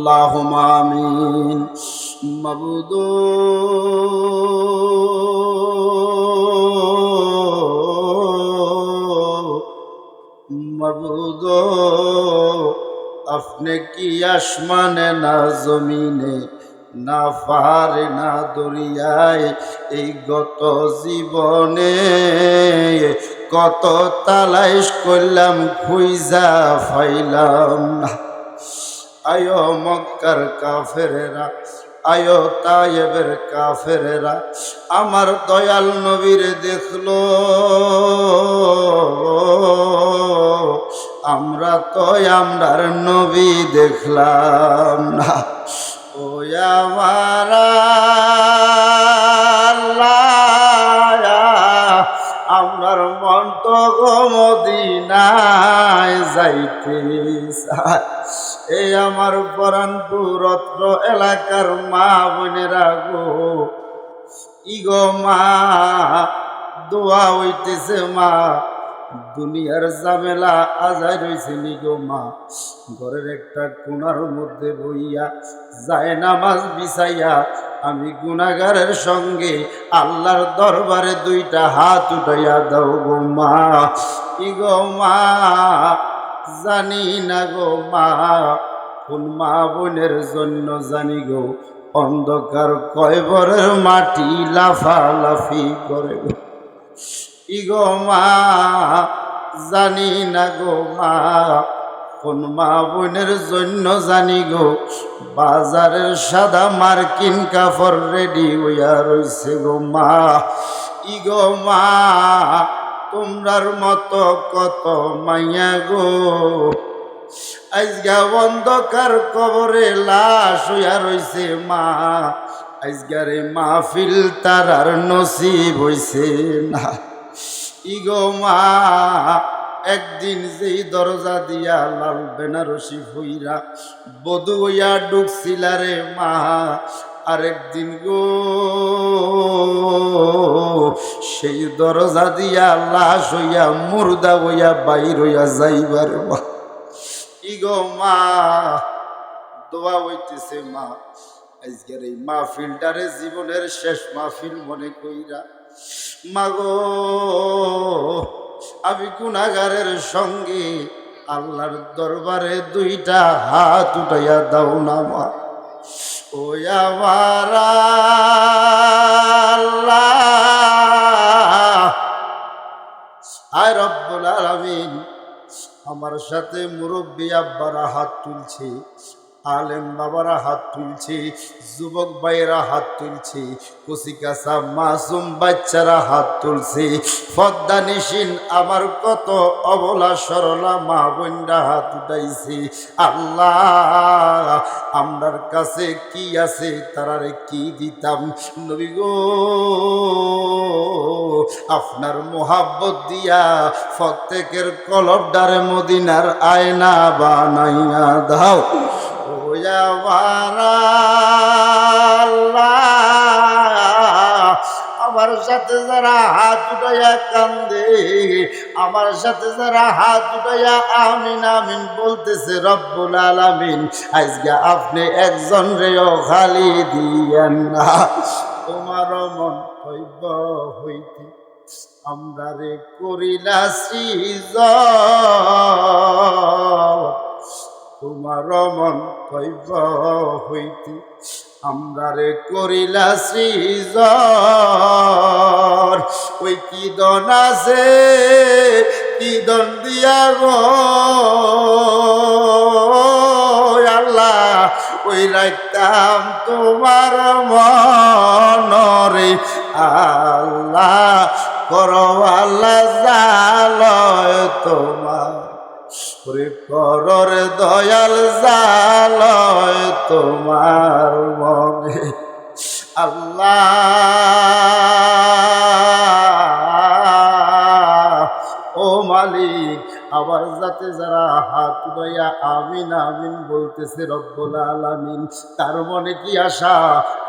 আল্লাহ আমিন। মাবুদ মাবুদ আপনি কি আসমানে না জমিনে, না পাহাড়ে, না দরিয়ায়, এই গত জীবনে কত তালাইশ করলাম খুইজা ফাইলাম না। আয় মক্কার কাফেরেরা, আয় তায়েবের কাফেরেরা, আমার দয়াল নবীর দেখল আমরা তো আমরার নবী দেখলাম না ও আমার আপনার মন তো যাইতে চায়। এই আমার পরানপুর এলাকার মা বোনেরা গো। ইগো মা, দোয়া হইতেছে মা, দুনিয়ার জামেলা আজাই রয়েছে নিগো মা। ঘরের একটা কোনার মধ্যে বইয়া যায় নামাজ বিছাইয়া আমি গুনাগারের সঙ্গে আল্লাহর দরবারে দুইটা হাত উঠাইয়া দাও গো মা। ইগো মা জানি না গো মা কোন মা বোনের জন্য জানি গো, অন্ধকার কয়বরের মাটি লাফালাফি করে গো। ইগো মা, জানি না গো মা কোন মা বোনের জন্য জানি গো, বাজারের সাদা মার্কিন কাপড় রেডি হইয়া রইছে গো মা। ইগো মা তোমরার মতো কত মাইয়া গো। আজগা অন্ধকার কবরে লাশ হইয়া রইছে মা। আজগারে মাহফিল তারার নসিব হইছে না। ইগো মা, একদিন যেই দরজা দিয়া লাল বেনারসি হইরা বধু হইয়া ঢুকছিলা রে মা। আরেকদিন গো, সেই দরজা দিয়া লাশ হইয়া, মুর্দা হইয়া বাইর হইয়া যাইবার মা। মা, দোয়া হইতেছে মা। আজকের এই মাহফিলটারে জীবনের শেষ মাহফিল মনে কইরা। মাগো আমি গুনাগারের সঙ্গে আল্লাহর দরবারে দুইটা হাত উঠাইয়া দাও না মা। আমার সাথে মুরব্বী আব্বারা হাত তুলছে। আলেম বাবারা হাত তুলছে, যুবক ভাইয়েরা হাত তুলছে কচিকাচা মাসুম বাচ্চারা হাত তুলছে। পদ্মা নিশিন আমার কত অবলা সরলা মা বোনরা হাত উঠাইছে। আল্লাহ, আমরার কাছে কি আছে তারারে কি দিতাম? নবী গো, আপনার মোহাব্বত দিয়া প্রত্যেকের কলবডারে মদিনার আয়না বানাইয়া দাও। আমার সাথে যারা হাত উঠাইয়া কান্দে, আমার সাথে যারা হাত উঠাইয়া আমিন আমিন বলতেছে, রব্বুল আলামিন, আজকে আপনি একজন রেও খালি দিয়েন না। তোমার মন হইব হইতে আমরা রে করিলা সৃজন তোমার মন কইব হইতে আমরা রে করিলা সৃজন ওই কি দন আছে? কি দন দিয়া গো? আল্লাহ, ওই রাখতাম তোমার মনরে। আল্লাহ, করো আল্লাহ জালয় তোমার করর দয়াল জালয় তোমার মনে। আল্লাহ যাতে যারা হাত উড়াইয়া আমিন আমিন বলতেছে, রব্বুল আলামিন। তার মনে কি আশা?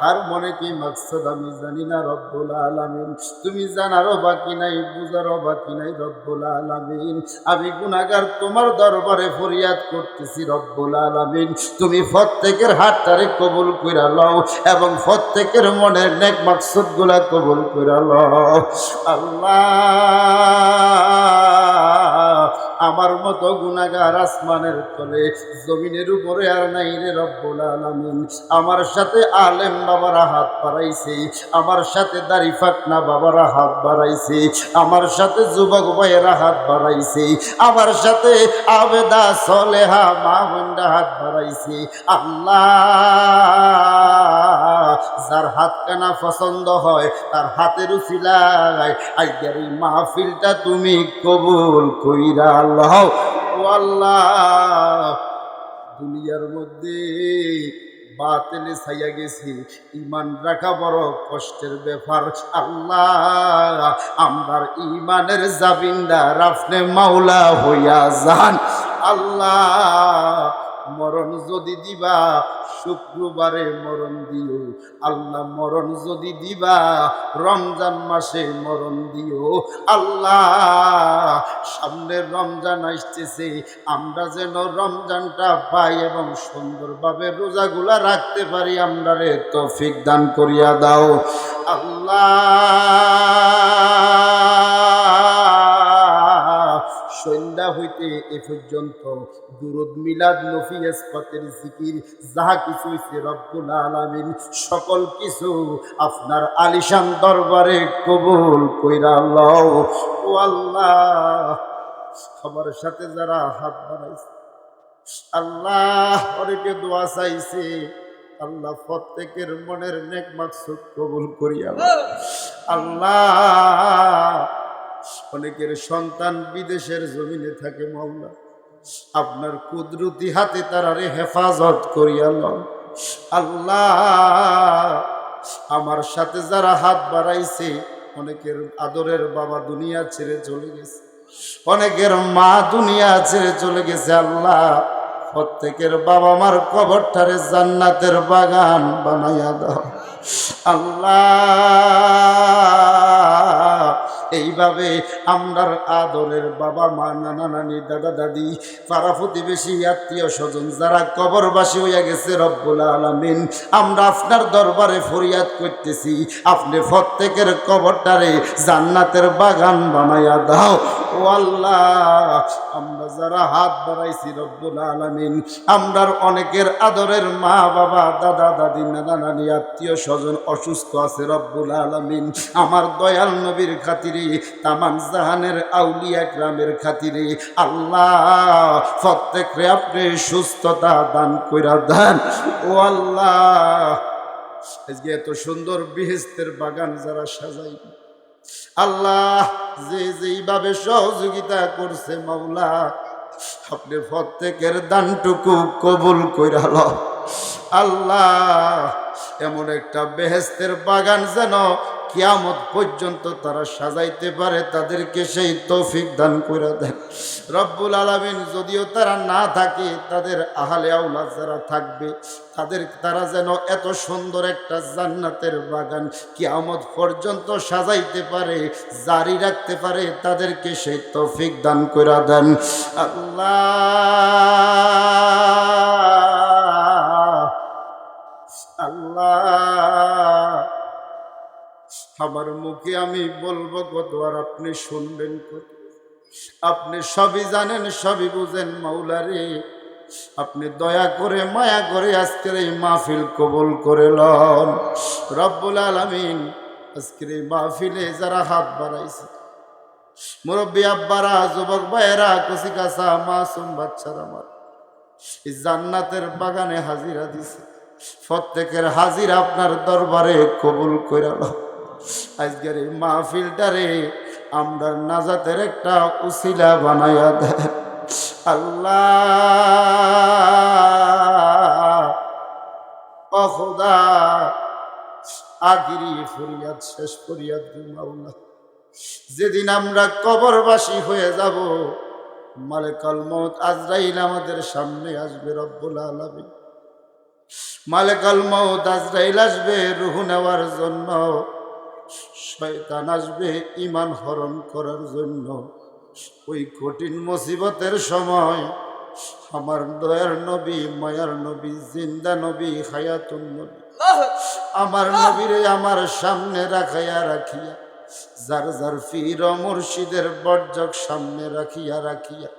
তার মনে কি মাকসাদ? আমি জানি না, রব্বুল আলামিন। তুমি জানারও বাকি নাই, বুঝারও বাকি নাই, রব্বুল আলামিন। আমি গুনাহগার তোমার দরবারে ফরিয়াদ করতেছি, রব্বুল আলামিন। তুমি প্রত্যেকের হাতটারে কবুল কইরা লও এবং প্রত্যেকের মনের নেক মাকসুদগুলা কবুল কইরা লও। আল্লাহ আমার মতো গুনাগার আসমানের তলে, জমিনের উপরে আর নাই রে রব্বুল আলামিন। আমার সাথে আলেম বাবারা হাত বাড়াইছে, আমার সাথে দাড়ি ফাকনা বাবারা হাত বাড়াইছে, আমার সাথে যুবক ভাইয়েরা হাত বাড়াইছে, আমার সাথে আবেদা সলেহা মা হাত বাড়াইছে। আল্লাহ যার হাত কানা পছন্দ হয়, তার হাতের উচিলায় আজকের এই মাহফিলটা তুমি কবুল কইরা আল্লাহ ও আল্লাহ, দুনিয়ার মধ্যে বাতেলে ছাইয়া গেছি ইমান রাখা বড় কষ্টের ব্যাপার। আল্লাহ আমার ইমানের জাবিন্দার আপনি মাওলা হইয়া যান। আল্লাহ মরণ যদি দিবা, শুক্রবারে মরণ দিও। আল্লাহ মরণ যদি দিবা, রমজান মাসে মরণ দিও। আল্লাহ সামনের রমজান আসতেছে, আমরা যেন রমজানটা পাই এবং সুন্দরভাবে রোজাগুলা রাখতে পারি, আমরা রে তৌফিক দান করিয়া দাও। আল্লাহ সন্ধ্যা হইতে এ পর্যন্ত দুরুদ মিলাদ, নফি ইসপাতের জিকির, যাহা কিছু হইছে রব্বুল আলামিন, সকল কিছু আপনার আলিশান দরবারে কবুল কইরা লও ও আল্লাহ, আমার সাথে যারা হাত বাড়াইছে, আল্লাহ অনেকে দোয়া চাইছে, আল্লাহ প্রত্যেকের মনের নেক মাকসুদ কবুল করিয়া। আল্লাহ অনেকের সন্তান বিদেশের জমিনে থাকে মাওলা। আপনার কুদরতি হাতে তারারে হেফাজত করিয়া লন। আল্লাহ, আমার সাথে যারা হাত বাড়াইছে, অনেকের আদরের বাবা দুনিয়া ছেড়ে চলে গেছে। অনেকের মা দুনিয়া ছেড়ে চলে গেছে, আল্লাহ। প্রত্যেকের বাবা মার কবরটারে জান্নাতের বাগান বানাইয়া দাও। আল্লাহ এইভাবে আমরার আদরের বাবা, মা, নানা, নানি, দাদা, দাদি, পাড়া প্রতিবেশী, আত্মীয় স্বজন যারা কবরবাসী হইয়া গেছে রব্বুল আলামিন, আমরা আপনার দরবারে ফরিয়াদ করতেছি। আপনি প্রত্যেকের কবরটারে জান্নাতের বাগান বানাইয়া দাও। ও আল্লাহ, আমরা যারা হাত বাড়াইছি রব্বুল আলামিন, আমরার অনেকের আদরের মা, বাবা, দাদা, দাদি, নানা, নানি, আত্মীয় স্বজন অসুস্থ আছে রব্বুল আলামিন। আমার দয়াল নবীর খাতিরে তামাম জাহানের আউলিয়া গ্রামের খাতিরে আল্লাহ, প্রত্যেকরে আপনি সুস্থতা দান কইরা দেন। ও আল্লাহ, আজকে এত সুন্দর বিহেস্তের বাগান যারা সাজাই। আল্লাহ, যে যেইভাবে সহযোগিতা করছে মাওলা, আপনি প্রত্যেকের দানটুকু কবুল কইরা ল। আল্লাহ, এমন একটা বেহেস্তের বাগান যেন কিয়ামত পর্যন্ত তারা সাজাইতে পারে, তাদেরকে সেই তৌফিক দান করে দেন রব্বুল আলমিন যদিও তারা না থাকে, তাদের আহালে আউলা যারা থাকবে, তাদের তারা যেন এত সুন্দর একটা জান্নাতের বাগান কিয়ামত পর্যন্ত সাজাইতে পারে, জারি রাখতে পারে, তাদেরকে সেই তৌফিক দান করে দেন। আল্লাহ আল্লাহ। আমার মুখে আমি বলব কত আর আপনি শুনবেন কত আপনি সবই জানেন, সবই বুঝেন মাওলারে আপনি দয়া করে, মায়া করে আজকের এই মাহফিল কবুল করে লন। রব্বুল আলমিন আজকের এই মাহফিলে যারা হাত বাড়াইছে, মুরব্বী আব্বারা, যুবক ভাইয়েরা কচি কাঁচা মাসুম বাচ্চারা আমার, এই জান্নাতের বাগানে হাজিরা দিছে। প্রত্যেকের হাজিরা আপনার দরবারে কবুল করে আজকের এই মাহফিলটারে আমরা নাজাতের একটা উসিলা বানাইয়া দেয় আল্লাহ অখুদা ফরিয়াদ, শেষ ফরিয়াদ মাওলা। যেদিন আমরা কবরবাসী হয়ে যাব, মালেকাল মত আজরাইল আমাদের সামনে আসবে রব্বুল আলামিন। মালেকাল মত আজরাইল আসবে, রুহু নেওয়ার জন্য শয়তান আসবে ইমান হরণ করার জন্য। ওই কঠিন মুসিবতের সময় আমার দয়ার নবী, মায়ার নবী, জিন্দা নবী, হায়াতুন নবী, আমার নবীরে আমার সামনে রাখাইয়া রাখিয়া, যার যার ফির মুর্শিদের বর্জক সামনে রাখিয়া রাখিয়া,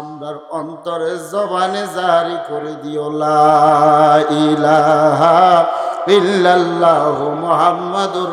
আমরার অন্তরে জবানে জারি করে দিও, লা ইলাহা ইল্লাল্লাহ মুহাম্মাদুর